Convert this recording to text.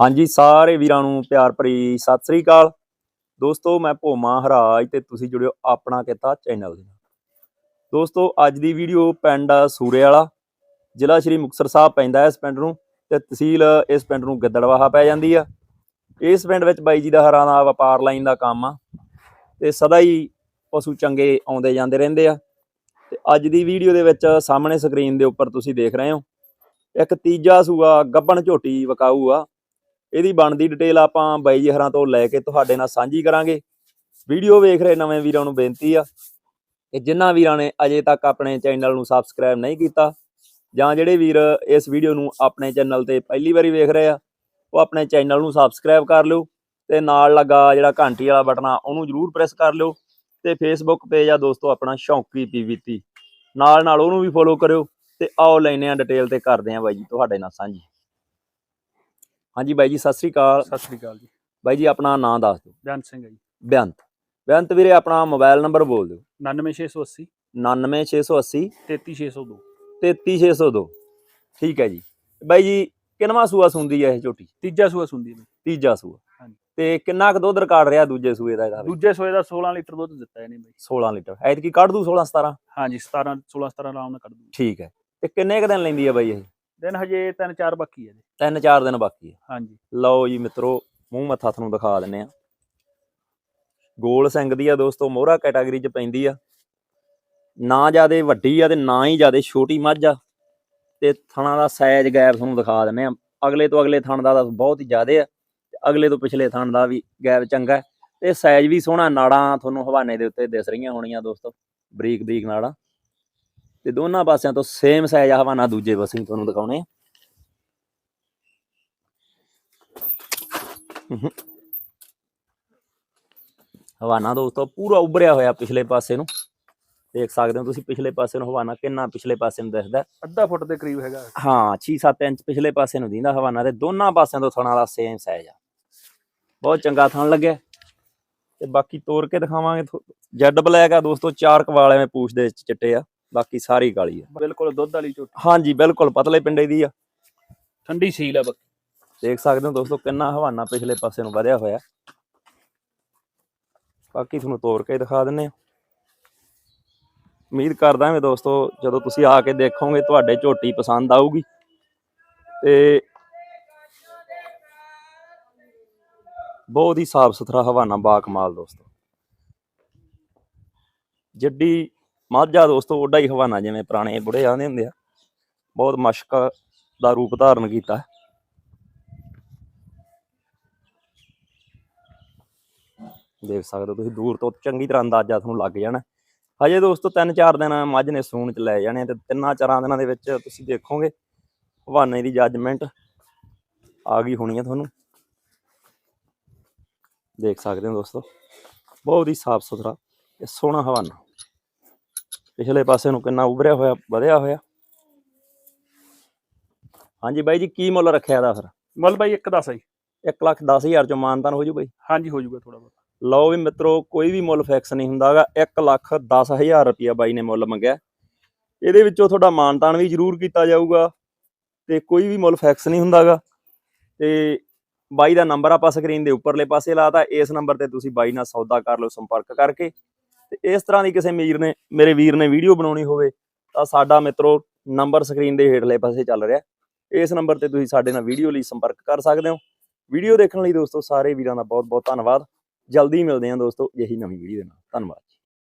ਹਾਂਜੀ, ਸਾਰੇ ਵੀਰਾਂ ਨੂੰ ਪਿਆਰ ਭਰੀ ਸਤਿ ਸ੍ਰੀ ਅਕਾਲ। ਦੋਸਤੋ, ਮੈਂ ਭੋਮਾ ਹਰਾਜ ਤੇ ਤੁਸੀਂ ਜੁੜਿਓ ਆਪਣਾ ਕਿੱਤਾ ਚੈਨਲ ਦੇ ਨਾਲ। ਦੋਸਤੋ, ਅੱਜ ਦੀ ਵੀਡੀਓ ਪਿੰਡ ਸੂਰੇ ਵਾਲਾ ਜ਼ਿਲ੍ਹਾ ਸ਼੍ਰੀ ਮੁਕਤਸਰ ਸਾਹਿਬ ਪੈਂਦਾ ਹੈ ਇਸ ਪਿੰਡ ਨੂੰ ਤੇ ਤਹਿਸੀਲ ਇਸ ਪਿੰਡ ਨੂੰ ਗਿੱਦੜਵਾਹਾ ਪੈ ਜਾਂਦੀ ਆ। ਇਸ ਪਿੰਡ ਵਿੱਚ ਬਾਈ ਜੀ ਦਾ ਹਰਾਂ ਦਾ ਵਪਾਰ ਲਾਈਨ ਦਾ ਕੰਮ ਆ ਤੇ ਸਦਾ ਹੀ ਪਸ਼ੂ ਚੰਗੇ ਆਉਂਦੇ ਜਾਂਦੇ ਰਹਿੰਦੇ ਆ। ਤੇ ਅੱਜ ਦੀ ਵੀਡੀਓ ਦੇ ਵਿੱਚ ਸਾਹਮਣੇ ਸਕਰੀਨ ਦੇ ਉੱਪਰ ਤੁਸੀਂ ਦੇਖ ਰਹੇ ਹੋ, ਇੱਕ ਤੀਜਾ ਸੂਆ ਗੱਬਣ ਝੋਟੀ ਵਕਾਊ ਆ। ਇਹਦੀ ਬਣਦੀ ਡਿਟੇਲ ਆਪਾਂ ਬਾਈ ਜੀ ਹਰਾਂ ਤੋਂ ਲੈ ਕੇ ਤੁਹਾਡੇ ਨਾਲ ਸਾਂਝੀ ਕਰਾਂਗੇ। ਵੀਡੀਓ ਵੇਖ ਰਹੇ ਨਵੇਂ ਵੀਰਾਂ ਨੂੰ ਬੇਨਤੀ ਆ ਕਿ ਜਿਨ੍ਹਾਂ ਵੀਰਾਂ ਨੇ ਅਜੇ ਤੱਕ ਆਪਣੇ ਚੈਨਲ ਨੂੰ ਸਬਸਕ੍ਰਾਈਬ ਨਹੀਂ ਕੀਤਾ ਜਾਂ ਜਿਹੜੇ ਵੀਰ ਇਸ ਵੀਡੀਓ ਨੂੰ ਆਪਣੇ ਚੈਨਲ ਤੇ ਪਹਿਲੀ ਵਾਰੀ ਵੇਖ ਰਹੇ ਆ, ਉਹ ਆਪਣੇ ਚੈਨਲ ਨੂੰ ਸਬਸਕ੍ਰਾਈਬ ਕਰ ਲਿਓ ਤੇ ਨਾਲ ਲੱਗਾ ਜਿਹੜਾ ਘੰਟੀ ਵਾਲਾ ਬਟਨ ਆ, ਉਹਨੂੰ ਜਰੂਰ ਪ੍ਰੈਸ ਕਰ ਲਿਓ ਤੇ ਫੇਸਬੁੱਕ ਪੇਜ ਆ ਦੋਸਤੋ ਆਪਣਾ ਸ਼ੌਂਕੀ ਪੀਵੀਤੀ ਨਾਲ ਨਾਲ ਉਹਨੂੰ ਵੀ ਫੋਲੋ ਕਰਿਓ ਤੇ ਆਓ ਲੈਨੇ ਆ ਡਿਟੇਲ ਤੇ ਕਰਦੇ ਆ ਬਾਈ ਜੀ, ਤੁਹਾਡੇ ਨਾਲ ਸਾਂਝੀ। ਹਾਂਜੀ ਬਾਈ ਜੀ ਸਤਿ ਸ੍ਰੀ ਅਕਾਲ। ਸਤਿ ਸ੍ਰੀ ਅਕਾਲ ਜੀ। ਬਾਈ ਜੀ ਆਪਣਾ ਨਾਮ ਦੱਸ ਦਿਓ। ਬੇਅੰਤ ਸਿੰਘ ਹੈ ਜੀ। ਬੇਅੰਤ। ਬੇਅੰਤ ਵੀਰੇ ਆਪਣਾ ਮੋਬਾਈਲ ਨੰਬਰ ਬੋਲ ਦਿਓ। 99680 99680 33602 33602 ਠੀਕ ਹੈ ਜੀ। ਬਾਈ ਜੀ ਕਿੰਨਵਾਂ ਸੂਆ ਸੁੰਦੀ ਹੈ ਇਹ ਝੋਟੀ? ਤੀਜਾ ਸੂਆ ਸੁੰਦੀ ਹੈ ਤੀਜਾ ਸੂਆ। ਹਾਂਜੀ। ਤੇ ਕਿੰਨਾ ਕੁ ਦੁੱਧ ਰਿਕਾਰਡ ਰਿਹਾ ਦੂਜੇ ਸੂਏ ਦਾ ਇਹਦਾ? ਦੂਜੇ ਸੂਏ ਦਾ 16 ਲੀਟਰ ਦੁੱਧ ਦਿੱਤਾ ਇਹਨੇ ਬਈ। 16 ਲੀਟਰ। ਐਤਕੀ ਕੱਢ ਦੂ 16 17 ਹਾਂਜੀ 17 16 17 ਆਰਾਮ ਨਾਲ ਕੱਢ ਦੂੰ। ਠੀਕ ਹੈ। ਤੇ ਕਿੰਨੇ ਕੁ ਦਿਨ ਲੈਂਦੀ ਹੈ ਬਾਈ ਇਹ? ਦਿਨ ਹਜੇ ਤਿੰਨ ਚਾਰ ਬਾਕੀ ਹੈ ਜੀ। ਤਿੰਨ ਚਾਰ ਦਿਨ ਬਾਕੀ ਹੈ ਹਾਂਜੀ। ਲਓ ਜੀ ਮਿੱਤਰੋ ਮੂੰਹ ਮੱਥਾ ਤੁਹਾਨੂੰ ਦਿਖਾ ਦਿੰਨੇ ਆ। ਗੋਲ ਸਿੰਘ ਦੀ ਆ ਦੋਸਤੋ ਮੋਹਰਾ ਕੈਟਾਗਰੀ ਚ ਪੈਂਦੀ ਆ। ਨਾ ਜਿਆਦੇ ਵੱਡੀ ਆ ਤੇ ਨਾ ਹੀ ਜਿਆਦੇ ਛੋਟੀ ਮੱਝ ਆ। ਤੇ ਥਣਾ ਦਾ ਸਾਈਜ਼ ਗੈਪ ਤੁਹਾਨੂੰ ਦਿਖਾ ਦਿੰਨੇ ਆ। ਅਗਲੇ ਤੋਂ ਅਗਲੇ ਥਣ ਦਾ ਤਾਂ ਬਹੁਤ ਹੀ ਜ਼ਿਆਦੇ ਆ ਤੇ ਅਗਲੇ ਤੋਂ ਪਿਛਲੇ ਥਣ ਦਾ ਵੀ ਗੈਪ ਚੰਗਾ ਤੇ ਸਾਈਜ਼ ਵੀ ਸੋਹਣਾ ਨਾੜਾਂ ਤੁਹਾਨੂੰ ਹਵਾਨੇ ਦੇ ਉੱਤੇ ਦਿਸ ਰਹੀਆਂ ਹੋਣੀਆਂ ਦੋਸਤੋ ਬਰੀਕ ਬਰੀਕ ਨਾੜਾਂ। ਤੇ ਦੋਨਾਂ ਪਾਸਿਆਂ ਤੋਂ ਸੇਮ ਸਾਈਜ਼ ਆ ਹਵਾਨਾ ਦੂਜੇ ਪਾਸੇ ਤੁਹਾਨੂੰ ਦਿਖਾਉਣੇ ਹਵਾਨਾ ਦੋਸਤੋ ਪੂਰਾ ਉੱਭਰਿਆ ਹੋਇਆ ਪਿਛਲੇ ਪਾਸੇ ਨੂੰ। ਦੇਖ ਸਕਦੇ ਹੋ ਤੁਸੀਂ ਪਿਛਲੇ ਪਾਸੇ ਨੂੰ ਹਵਾਨਾ ਕਿੰਨਾ ਪਿਛਲੇ ਪਾਸੇ ਨੂੰ ਦਿਸਦਾ ਹੈ। ਅੱਧਾ ਫੁੱਟ ਦੇ ਕਰੀਬ ਹੈਗਾ। ਹਾਂ 6-7 ਇੰਚ ਪਿਛਲੇ ਪਾਸੇ ਨੂੰ ਦਿੰਦਾ ਹਵਾਨਾ ਤੇ ਦੋਨਾਂ ਪਾਸਿਆਂ ਤੋਂ ਥਣਾ ਦਾ ਸੇਮ ਸਾਈਜ਼ ਆ। ਬਹੁਤ ਚੰਗਾ ਥਣ ਲੱਗਿਆ। ਤੇ ਬਾਕੀ ਤੋੜ ਕੇ ਦਿਖਾਵਾਂਗੇ ਜੈਡ ਬਲੈਕ ਆ ਦੋਸਤੋ ਚਾਰ ਕਵਾਲ ਐਵੇਂ ਪੂਛ ਦੇ ਚਿੱਟੇ ਆ। ਬਾਕੀ ਸਾਰੀ ਕਾਲੀ ਆ। ਬਿਲਕੁਲ ਦੁੱਧ ਵਾਲੀ ਝੋਟੀ। ਹਾਂਜੀ ਬਿਲਕੁਲ ਪਤਲੇ ਪਿੰਡੇ ਦੀ ਆ। ਠੰਡੀ ਸੀਲ ਹੈ ਬੱਕੀ। ਦੇਖ ਸਕਦੇ ਹੋ ਦੋਸਤੋ ਕਿੰਨਾ ਹਵਾਨਾ ਪਿਛਲੇ ਪਾਸੇ ਨੂੰ ਵਧਿਆ ਹੋਇਆ। ਬਾਕੀ ਤੁਹਾਨੂੰ ਤੋੜ ਕੇ ਦਿਖਾ ਦਿੰਨੇ ਆ। ਉਮੀਦ ਕਰਦਾ ਹਾਂ ਦੋਸਤੋ ਜਦੋਂ ਤੁਸੀਂ ਆ ਕੇ ਦੇਖੋਗੇ ਤੁਹਾਡੇ ਝੋਟੀ ਪਸੰਦ ਆਊਗੀ। ਤੇ ਬਹੁਤ ਹੀ ਸਾਫ਼ ਸੁਥਰਾ ਹਵਾਨਾ ਬਾ ਕਮਾਲ ਦੋਸਤੋ। ਜੱਡੀ ਮਾਝਾ ਦੋਸਤੋ, ਓਡਾ ਹੀ ਹਵਾਨਾ ਜਿਵੇਂ ਪੁਰਾਣੇ ਬੁੜੇ ਆਂਦੇ ਹੁੰਦੇ ਆ। ਬਹੁਤ ਮਸ਼ਕ ਦਾ ਰੂਪ ਧਾਰਨ ਕੀਤਾ। ਦੇਖ ਸਕਦੇ ਹੋ ਤੁਸੀਂ, ਦੂਰ ਤੋਂ ਚੰਗੀ ਤਰ੍ਹਾਂ ਅੰਦਾਜ਼ਾ ਤੁਹਾਨੂੰ ਲੱਗ ਜਾਣਾ। ਹਜੇ ਦੋਸਤੋ ਤਿੰਨ ਚਾਰ ਦਿਨ ਮੱਝ ਨੇ ਸੂਣ ਚ ਲੈ ਜਾਣੇ ਆ ਤੇ ਤਿੰਨਾਂ ਚਾਰਾਂ ਦਿਨਾਂ ਦੇ ਵਿੱਚ ਤੁਸੀਂ ਦੇਖੋਗੇ, ਹਵਾਨੇ ਦੀ ਜੱਜਮੈਂਟ ਆ ਗਈ ਹੋਣੀ ਆ ਤੁਹਾਨੂੰ। ਦੇਖ ਸਕਦੇ ਹੋ ਦੋਸਤੋ, ਬਹੁਤ ਹੀ ਸਾਫ਼ ਸੁਥਰਾ ਤੇ ਸੋਹਣਾ ਹਵਾਨਾ। ਪਿਛਲੇ ਪਾਸੇ ਨੂੰ ਕਿੰਨਾ ਉਭਰਿਆ ਹੋਇਆ ਵਧਿਆ ਹੋਇਆ। ਹਾਂਜੀ ਬਾਈ ਜੀ ਕੀ ਮੁੱਲ ਰੱਖਿਆ ਦਾ ਫਿਰ? ਮੁੱਲ ਬਾਈ ਇੱਕ ਦੱਸ ਜੀ। 1 ਲੱਖ 10 ਹਜ਼ਾਰ ਚੋਂ ਮਾਨਤਾਨ ਹੋ ਜੂ ਬਾਈ? ਹਾਂਜੀ ਹੋ ਜਾਊਗਾ ਥੋੜਾ ਬਹੁਤ। ਲਓ ਵੀ ਮਿੱਤਰੋ ਕੋਈ ਵੀ ਮੁੱਲ ਫਿਕਸ ਨਹੀਂ ਹੁੰਦਾਗਾ 1 ਲੱਖ 10000 ਰੁਪਇਆ ਬਾਈ ਨੇ ਮੁੱਲ ਮੰਗਿਆ। ਇਹਦੇ ਵਿੱਚੋਂ ਤੁਹਾਡਾ ਮਾਨਤਾਨ ਵੀ ਜ਼ਰੂਰ ਕੀਤਾ ਜਾਊਗਾ ਤੇ ਕੋਈ ਵੀ ਮੁੱਲ ਫਿਕਸ ਨਹੀਂ ਹੁੰਦਾਗਾ ਤੇ ਬਾਈ ਦਾ ਨੰਬਰ ਆਪਾਂ ਸਕਰੀਨ ਦੇ ਉੱਪਰਲੇ ਪਾਸੇ ਲਾਤਾ। ਇਸ ਨੰਬਰ ਤੇ ਤੁਸੀਂ ਬਾਈ ਨਾਲ ਸੌਦਾ ਕਰ ਲਓ ਸੰਪਰਕ ਕਰਕੇ। ਤੇ ਇਸ ਤਰ੍ਹਾਂ ਦੀ ਕਿਸੇ ਮੀਰ ਨੇ, ਮੇਰੇ ਵੀਰ ਨੇ ਵੀਡੀਓ ਬਣਾਉਣੀ ਹੋਵੇ, ਤਾਂ ਸਾਡਾ ਮਿੱਤਰੋ ਨੰਬਰ ਸਕਰੀਨ ਦੇ ਹੇਠਲੇ ਪਾਸੇ ਚੱਲ ਰਿਹਾ। ਇਸ ਨੰਬਰ ਤੇ ਤੁਸੀਂ ਸਾਡੇ ਨਾਲ ਵੀਡੀਓ ਲਈ ਸੰਪਰਕ ਕਰ ਸਕਦੇ ਹੋ। ਵੀਡੀਓ ਦੇਖਣ ਲਈ ਦੋਸਤੋ ਸਾਰੇ ਵੀਰਾਂ ਦਾ ਬਹੁਤ ਬਹੁਤ ਧੰਨਵਾਦ। ਜਲਦੀ ਮਿਲਦੇ ਹਾਂ ਦੋਸਤੋ, ਇਹੀ ਨਵੀਂ ਵੀਡੀਓ ਦੇ ਨਾਲ। ਧੰਨਵਾਦ।